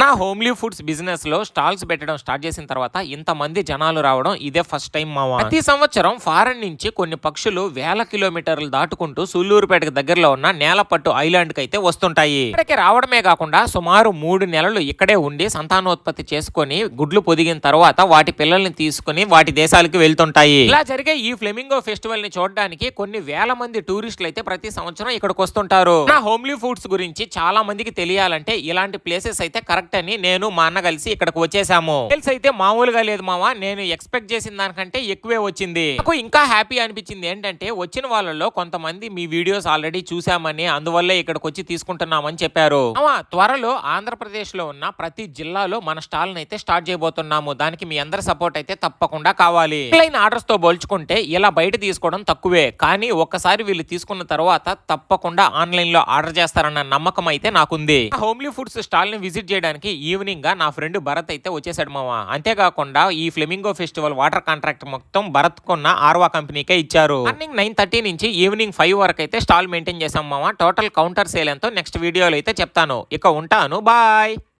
నా homely foods బిజినెస్లో stalls పెట్టడం స్టార్ట్ చేసిన తర్వాత ఇంతమంది జనాలు రావడం ఇదే ఫస్ట్ టైం మా ప్రతి సంవత్సరం ఫారెన్ నుంచి కొన్ని పక్షులు వేల కిలోమీటర్లు దాటుకుంటూ సూళ్ళూరుపేటకు దగ్గరలో ఉన్న నేలపట్టు ఐలాండ్కి అయితే వస్తుంటాయి. ఇక్కడికి రావడమే కాకుండా సుమారు మూడు నెలలు ఇక్కడే ఉండి సంతానోత్పత్తి చేసుకొని గుడ్లు పొదిగిన తర్వాత వాటి పిల్లల్ని తీసుకుని వాటి దేశాలకు వెళ్తుంటాయి. ఇలా జరిగే ఈ ఫ్లెమింగో ఫెస్టివల్ని చూడడానికి కొన్ని వేల మంది టూరిస్టులు అయితే ప్రతి సంవత్సరం ఇక్కడికి వస్తుంటారు. నా హోమ్లీ ఫుడ్స్ గురించి చాలా మందికి తెలియాలంటే ఇలాంటి ప్లేసెస్ అయితే కరెక్ట్ అని నేను మా అన్న కలిసి ఇక్కడికి వచ్చేసాము. సేల్స్ అయితే మామూలుగా లేదు మావా నేను ఎక్స్పెక్ట్ చేసిన దానికంటే ఎక్కువే వచ్చింది. నాకు ఇంకా హ్యాపీ అనిపించింది ఏంటంటే వచ్చిన వాళ్ళలో కొంతమంది మీ వీడియోస్ ఆల్రెడీ చూసామని అందువల్లే ఇక్కడికి వచ్చి తీసుకుంటున్నామని చెప్పారు. త్వరలో ఆంధ్రప్రదేశ్లో ఉన్న ప్రతి జిల్లాలో మన స్టాల్ అయితే స్టార్ట్ చేయబోతున్నాము. దానికి మీ అందరి సపోర్ట్ అయితే తప్పకుండా కావాలి. ఆన్లైన్ ఆర్డర్స్తో పోల్చుకుంటే ఇలా బయట తీసుకోవడం తక్కువే. కానీ ఒక్కసారి వీళ్ళు తీసుకున్న తర్వాత తప్పకుండా ఆన్లైన్లో ఆర్డర్ చేస్తారన్న నమ్మకం అయితే నాకుంది. హోమ్లీ ఫుడ్స్ స్టాల్ని విజిట్ చేయడానికి ఈవినింగ్ ఈవినింగ్గా నా ఫ్రెండ్ భరత్ అయితే వచ్చేసాడు మామ అంతేకాకుండా ఈ ఫ్లెమింగో ఫెస్టివల్ వాటర్ కాంట్రాక్ట్ మొత్తం భరత్ కొన్న ఆర్వా కంపెనీకే ఇచ్చారు. మార్నింగ్ నైన్ థర్టీ నుంచి ఈవినింగ్ ఫైవ్ వరకు అయితే స్టాల్ మెయింటైన్ చేసాం మామ టోటల్ కౌంటర్ సేల్ ఎంతో. నెక్స్ట్ వీడియోలో అయితే చెప్తాను. ఇక ఉంటాను. బాయ్.